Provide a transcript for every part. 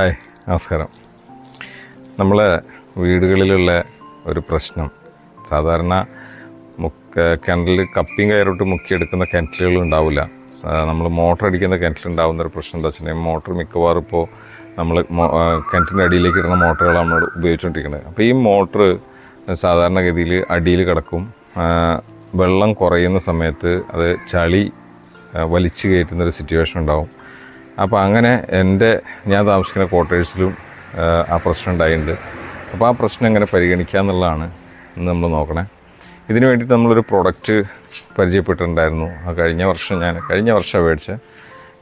Hi നമസ്കാരം. നമ്മൾ വീടുകളിലുള്ള ഒരു പ്രശ്നം സാധാരണ മുക്ക കിണറ്റിൽ കപ്പിയും കയറിട്ട് മുക്കിയെടുക്കുന്ന കിണറ്റിലുകൾ ഉണ്ടാവില്ല. നമ്മൾ മോട്ടർ അടിക്കുന്ന കിണറ്റിലുണ്ടാവുന്ന ഒരു പ്രശ്നം എന്താ വെച്ചിട്ടുണ്ടെങ്കിൽ മോട്ടർ മിക്കവാറും ഇപ്പോൾ നമ്മൾ കിണറ്റിന്റെ അടിയിലേക്ക് ഇടുന്ന മോട്ടറുകൾ നമ്മൾ ഉപയോഗിച്ചുകൊണ്ടിരിക്കുന്നത്. അപ്പോൾ ഈ മോട്ടർ സാധാരണഗതിയിൽ അടിയിൽ കിടക്കും. വെള്ളം കുറയുന്ന സമയത്ത് അത് ചളി വലിച്ചു കയറ്റുന്ന ഒരു സിറ്റുവേഷൻ ഉണ്ടാവും. അപ്പോൾ അങ്ങനെ എന്റെ ഞാൻ താമസിക്കുന്ന ക്വാർട്ടേഴ്സിലും ആ പ്രശ്നം ഉണ്ടായിട്ടുണ്ട്. അപ്പോൾ ആ പ്രശ്നം എങ്ങനെ പരിഗണിക്കുക എന്നുള്ളതാണ് നമ്മൾ നോക്കണേ. ഇതിന് വേണ്ടിയിട്ട് നമ്മളൊരു പ്രൊഡക്റ്റ് പരിചയപ്പെട്ടിട്ടുണ്ടായിരുന്നു. ആ കഴിഞ്ഞ വർഷം ഞാൻ കഴിഞ്ഞ വർഷം മേടിച്ച.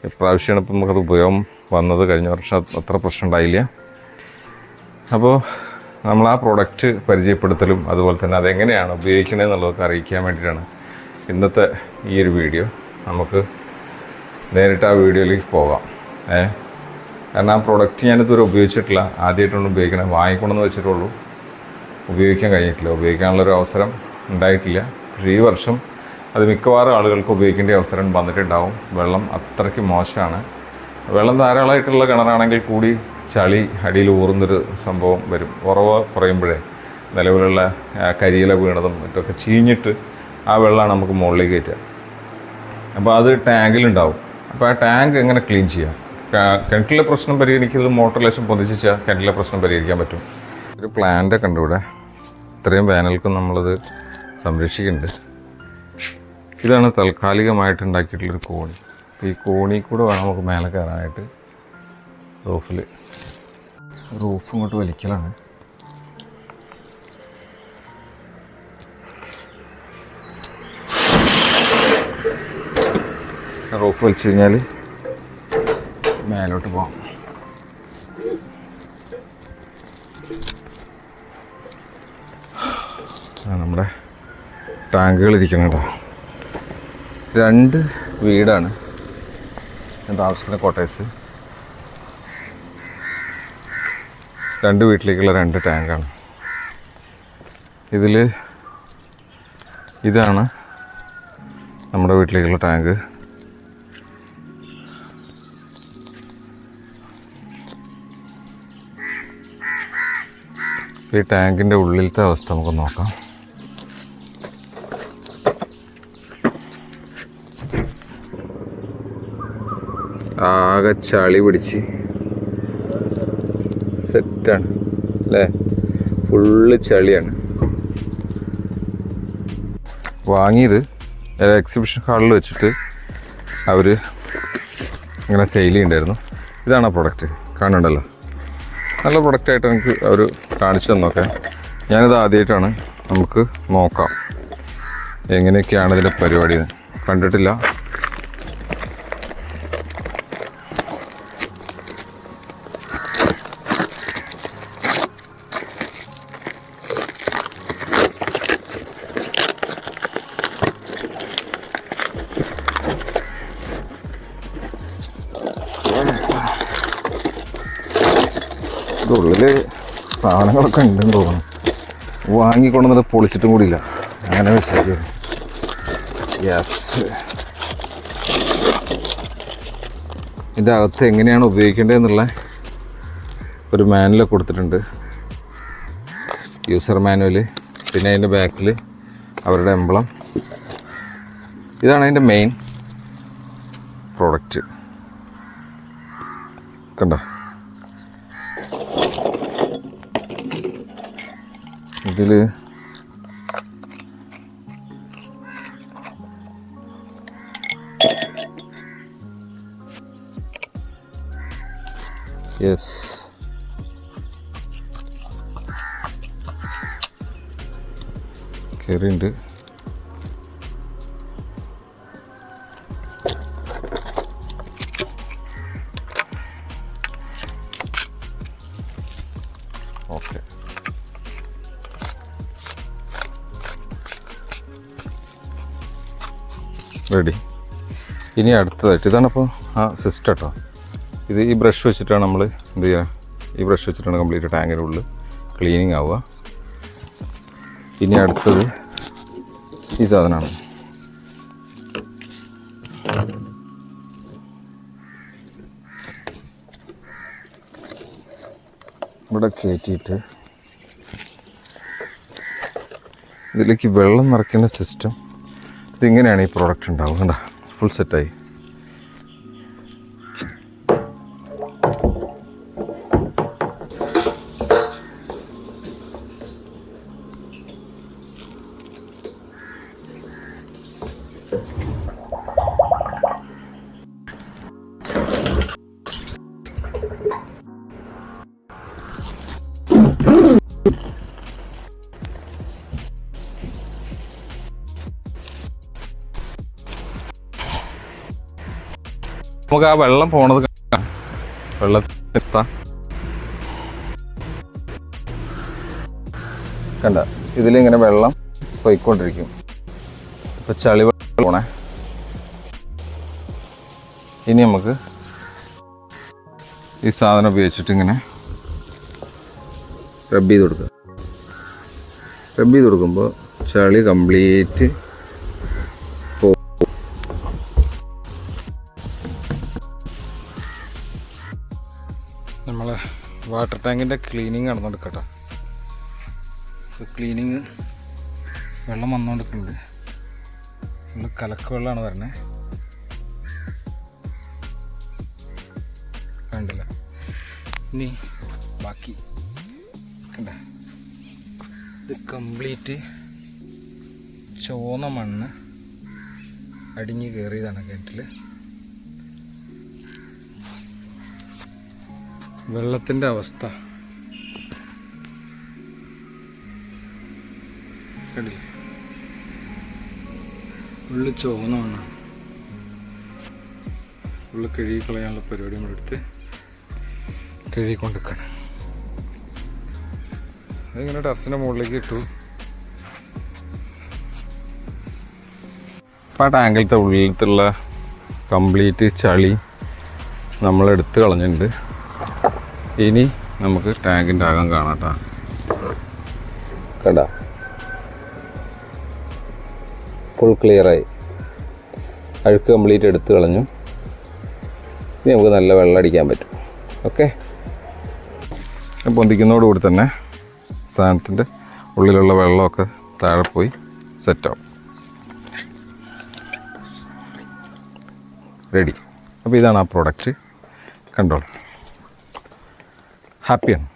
ഇപ്രാവശ്യമാണ് ഇപ്പം നമുക്കത് ഉപയോഗം വന്നത്. കഴിഞ്ഞ വർഷം അത്ര പ്രശ്നം ഉണ്ടായില്ല. അപ്പോൾ നമ്മൾ ആ പ്രോഡക്റ്റ് പരിചയപ്പെടുത്തലും അതുപോലെ തന്നെ അതെങ്ങനെയാണ് ഉപയോഗിക്കണതെന്നുള്ളതൊക്കെ അറിയിക്കാൻ വേണ്ടിയിട്ടാണ് ഇന്നത്തെ ഈ ഒരു വീഡിയോ. നമുക്ക് നേരിട്ട് ആ വീഡിയോയിലേക്ക് പോകാം. ഏ? കാരണം ആ പ്രോഡക്റ്റ് ഞാനിതുവരെ ഉപയോഗിച്ചിട്ടില്ല. ആദ്യമായിട്ടൊന്നും ഉപയോഗിക്കണം വാങ്ങിക്കൊണ്ടെന്ന് വെച്ചിട്ടുള്ളൂ. ഉപയോഗിക്കാൻ കഴിഞ്ഞിട്ടില്ല. ഉപയോഗിക്കാനുള്ളൊരു അവസരം ഉണ്ടായിട്ടില്ല. പക്ഷേ ഈ വർഷം അത് മിക്കവാറും ആളുകൾക്ക് ഉപയോഗിക്കേണ്ട അവസരം വന്നിട്ടുണ്ടാവും. വെള്ളം അത്രയ്ക്ക് മോശമാണ്. വെള്ളം ധാരാളമായിട്ടുള്ള കിണറാണെങ്കിൽ കൂടി ചളി അടിയിൽ ഊറുന്നൊരു സംഭവം വരും. ഉറവ് കുറയുമ്പോഴേ നിലവിലുള്ള കരിയില വീണതും മറ്റൊക്കെ ചീഞ്ഞിട്ട് ആ വെള്ളമാണ് നമുക്ക് മുകളിലേക്ക് കയറ്റുക. അപ്പോൾ അത് ടാങ്കിലുണ്ടാവും. അപ്പോൾ ആ ടാങ്ക് എങ്ങനെ ക്ലീൻ ചെയ്യാം? കിണറ്റിലെ പ്രശ്നം പരിഗണിക്കുന്നത് മോട്ടർ ലേശം പൊതിച്ചാൽ കിണറ്റിലെ പ്രശ്നം പരിഹരിക്കാൻ പറ്റും. ഒരു പ്ലാന്റ് ഉണ്ട് ഇവിടെ. ഇത്രയും വേനൽക്കും നമ്മളത് സംരക്ഷിക്കുന്നുണ്ട്. ഇതാണ് താൽക്കാലികമായിട്ട് ഉണ്ടാക്കിയിട്ടുള്ളൊരു കോണി. ഈ കോണി കൂടെ വേണം നമുക്ക് മേലെ കയറാനായിട്ട്. റൂഫിൽ റൂഫ് ഇങ്ങോട്ട് വലിക്കലാണ്. റൂഫ് വലിച്ചു കഴിഞ്ഞാൽ മേലോട്ട് പോകാം നമ്മുടെ ടാങ്കുകൾ ഇരിക്കണം കേട്ടോ. രണ്ട് വീടാണ്. ഞാൻ താമസിക്കുന്ന കോട്ടേഴ്സ് രണ്ട് വീട്ടിലേക്കുള്ള രണ്ട് ടാങ്കാണ്. ഇതിൽ ഇതാണ് നമ്മുടെ വീട്ടിലേക്കുള്ള ടാങ്ക്. ഈ ടാങ്കിന്റെ ഉള്ളിലത്തെ അവസ്ഥ നമുക്ക് നോക്കാം. ആകെ ചളി പിടിച്ച്. സെറ്റാണ് അല്ലേ? ഫുള്ള് ചളിയാണ്. വാങ്ങിയത് എക്സിബിഷൻ ഹാളിൽ വെച്ചിട്ട് അവർ ഇങ്ങനെ സെയിൽ ചെയ്യുന്നുണ്ടായിരുന്നു ഇതാണ് ആ പ്രൊഡക്റ്റ് കാണുന്നുണ്ടല്ലോ. നല്ല പ്രൊഡക്റ്റായിട്ട് എനിക്ക് അവർ കാണിച്ചു തന്നൊക്കെ. ഞാനിത് ആദ്യമായിട്ടാണ് നമുക്ക് നോക്കാം. എങ്ങനെയൊക്കെയാണ് ഇതിന്റെ പരിപാടി കണ്ടിട്ടില്ല. ഉള്ളിൽ സാധനങ്ങളൊക്കെ ഉണ്ടെന്ന് തോന്നുന്നു. വാങ്ങിക്കൊണ്ടുവന്നത് പൊളിച്ചിട്ടും കൂടിയില്ല. അങ്ങനെ വെച്ചായിരുന്നു യെസ് ഇതിന്റെ അകത്ത് എങ്ങനെയാണ് ഉപയോഗിക്കേണ്ടതെന്നുള്ള ഒരു മാനുവൽ കൊടുത്തിട്ടുണ്ട്. യൂസർ മാനുവൽ പിന്നെ അതിന്റെ ബാക്കിൽ അവരുടെ എംബ്ലം ഇതാണ് അതിന്റെ മെയിൻ പ്രോഡക്റ്റ് കണ്ടോ? ഇതിൽ യെസ് കയറിയുണ്ട് റെഡി. ഇനി അടുത്തതായിട്ട് ഇതാണിപ്പോൾ ആ സിസ്റ്റം കേട്ടോ. ഇത് ഈ ബ്രഷ് വെച്ചിട്ടാണ് നമ്മൾ എന്ത് ചെയ്യുക ഈ ബ്രഷ് വെച്ചിട്ടാണ് കംപ്ലീറ്റ് ടാങ്കിന്റെ ഉള്ളിൽ ക്ലീനിങ് ആവുക. ഇനി അടുത്തത് ഈ സാധനമാണ്. ഇവിടെ കയറ്റിയിട്ട് ഇതിലേക്ക് വെള്ളം നിറയ്ക്കേണ്ട സിസ്റ്റം ഇതിങ്ങനെയാണ് ഈ പ്രോഡക്റ്റ് ഉണ്ടാവുക. കണ്ട? ഫുൾ സെറ്റായി നമുക്ക് ആ വെള്ളം പോണത് കാണാം. കണ്ട ഇതിലിങ്ങനെ വെള്ളം പോയിക്കൊണ്ടിരിക്കും. ഇപ്പം ചളി പോണേ. ഇനി നമുക്ക് ഈ സാധനം ഉപയോഗിച്ചിട്ട് ഇങ്ങനെ റബ്ബ് ചെയ്ത് കൊടുക്കുക. റബ്ബ് ചെയ്ത് കൊടുക്കുമ്പോൾ ചളി കംപ്ലീറ്റ് വാട്ടർ ടാങ്കിന്റെ ക്ലീനിങ് നടന്നുകൊടുക്കട്ടോ ക്ലീനിങ് വെള്ളം വന്നുകൊണ്ടിരിക്കുന്നുണ്ട് നല്ല കലക്ക് വെള്ളമാണ് വരണേ. കണ്ടില്ല. ഇനി ബാക്കി ഇത് കംപ്ലീറ്റ് ചുവന്ന മണ്ണ് അടിഞ്ഞ് കയറിയതാണ് കിണറ്റിൽ വെള്ളത്തിന്റെ അവസ്ഥ. കണ്ടില്ലേ? ഉള്ളു ചുവന്ന മണ്ണാണ് ഉള്ളു കഴുകി കളയാനുള്ള പരിപാടി നമ്മൾ എടുത്ത് കഴുകിക്കൊണ്ടിരിക്കണം. അതിങ്ങനെ ടെറസിന്റെ മുകളിലേക്ക് ഇട്ടു. അപ്പം ആ ടാങ്കിലത്തെ ഉള്ളിലത്തുള്ള കംപ്ലീറ്റ് ചളി നമ്മളെടുത്ത് കളഞ്ഞിട്ടുണ്ട്. ഇനി നമുക്ക് ടാങ്കിന്റെ അകം കാണാട്ടാ കണ്ട? ഫുൾ ക്ലിയറായി അഴുക്ക് കംപ്ലീറ്റ് എടുത്തു കളഞ്ഞു. ഇനി നമുക്ക് നല്ല വെള്ളം അടിക്കാൻ പറ്റും. ഓക്കെ പൊന്തിക്കുന്നതോടുകൂടി തന്നെ സാധനത്തിന്റെ ഉള്ളിലുള്ള വെള്ളമൊക്കെ താഴെ പോയി സെറ്റാവും റെഡി അപ്പോൾ ഇതാണ് ആ പ്രോഡക്റ്റ് കണ്ടോളൂ. ഹാപ്പിയാണ്